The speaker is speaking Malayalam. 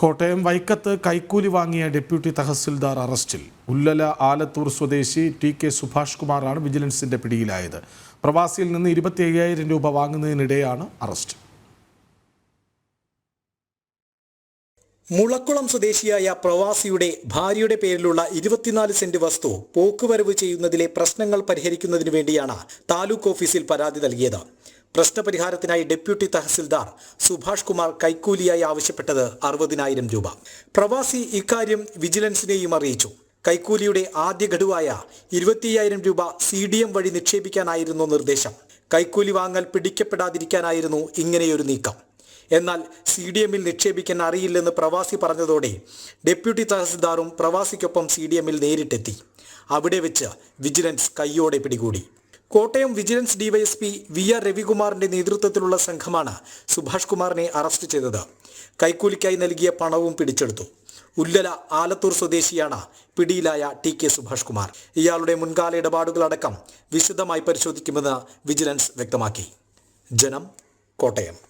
കോട്ടയം വൈക്കത്ത് കൈക്കൂലി വാങ്ങിയ ഡെപ്യൂട്ടി തഹസിൽദാർ അറസ്റ്റിൽ. ഉല്ലല ആലത്തൂർ സ്വദേശി ടി കെ സുഭാഷ് കുമാറാണ് വിജിലൻസിന്റെ പിടിയിലായത്. പ്രവാസിയിൽ നിന്ന് ഇരുപത്തി അയ്യായിരം രൂപ വാങ്ങുന്നതിനിടെയാണ് അറസ്റ്റ്. മുളക്കുളം സ്വദേശിയായ പ്രവാസിയുടെ ഭാര്യയുടെ പേരിലുള്ള ഇരുപത്തിനാല് സെന്റ് വസ്തു പോക്കുവരവ് ചെയ്യുന്നതിലെ പ്രശ്നങ്ങൾ പരിഹരിക്കുന്നതിന് വേണ്ടിയാണ് താലൂക്ക് ഓഫീസിൽ പരാതി നൽകിയത്. പ്രശ്നപരിഹാരത്തിനായി ഡെപ്യൂട്ടി തഹസിൽദാർ സുഭാഷ് കുമാർ കൈക്കൂലിയായി ആവശ്യപ്പെട്ടത് അറുപതിനായിരം രൂപ. പ്രവാസി ഇക്കാര്യം വിജിലൻസിനെയും അറിയിച്ചു. കൈക്കൂലിയുടെ ആദ്യ ഘടുവായ ഇരുപത്തിയ്യായിരം രൂപ സി ഡി എം വഴി നിക്ഷേപിക്കാനായിരുന്നു നിർദ്ദേശം. കൈക്കൂലി വാങ്ങൽ പിടിക്കപ്പെടാതിരിക്കാനായിരുന്നു ഇങ്ങനെയൊരു നീക്കം. എന്നാൽ സി ഡി എമ്മിൽ നിക്ഷേപിക്കാൻ അറിയില്ലെന്ന് പ്രവാസി പറഞ്ഞതോടെ ഡെപ്യൂട്ടി തഹസിൽദാറും പ്രവാസിക്കൊപ്പം സി ഡി എമ്മിൽ നേരിട്ടെത്തി. അവിടെ വെച്ച് വിജിലൻസ് കയ്യോടെ പിടികൂടി. Kottayam vigilance DYSP V R രവികുമാറിന്റെ നേതൃത്വത്തിലുള്ള സംഘമാണ് സുഭാഷ് കുമാറിനെ അറസ്റ്റ് ചെയ്തത്. കൈക്കൂലിക്കായി നൽകിയ പണവും പിടിച്ചെടുത്തു. ഉല്ലല ആലത്തൂർ സ്വദേശിയാണ് പിടിയിലായ ടി കെ സുഭാഷ് കുമാർ. ഇയാളുടെ മുൻകാല ഇടപാടുകളടക്കം വിശദമായി പരിശോധിക്കുമെന്ന് വിജിലൻസ് വ്യക്തമാക്കി. ജനം കോട്ടയം.